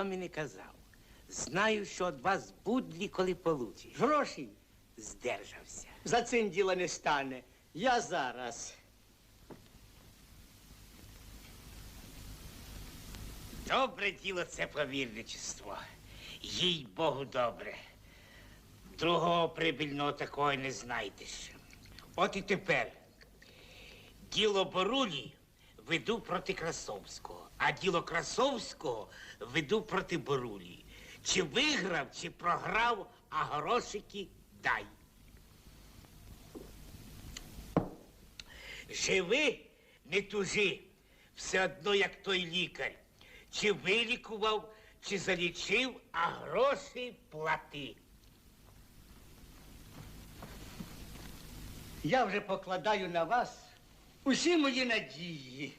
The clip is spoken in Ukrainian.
вам і не казав. Знаю, що від вас будлі, коли получиш. Грошей Здержався. за цим діла не стане. Я зараз. Добре діло це повірничество. Їй Богу добре. Другого прибільного такого не знайдеш. От і тепер. Діло Борулі веду проти Красовського, а діло Красовського веду проти Борулі. Чи виграв, чи програв, а грошики дай. Живи, не тужи, все одно, як той лікар. Чи вилікував, чи залічив, а гроші плати. Я вже покладаю на вас усі мої надії.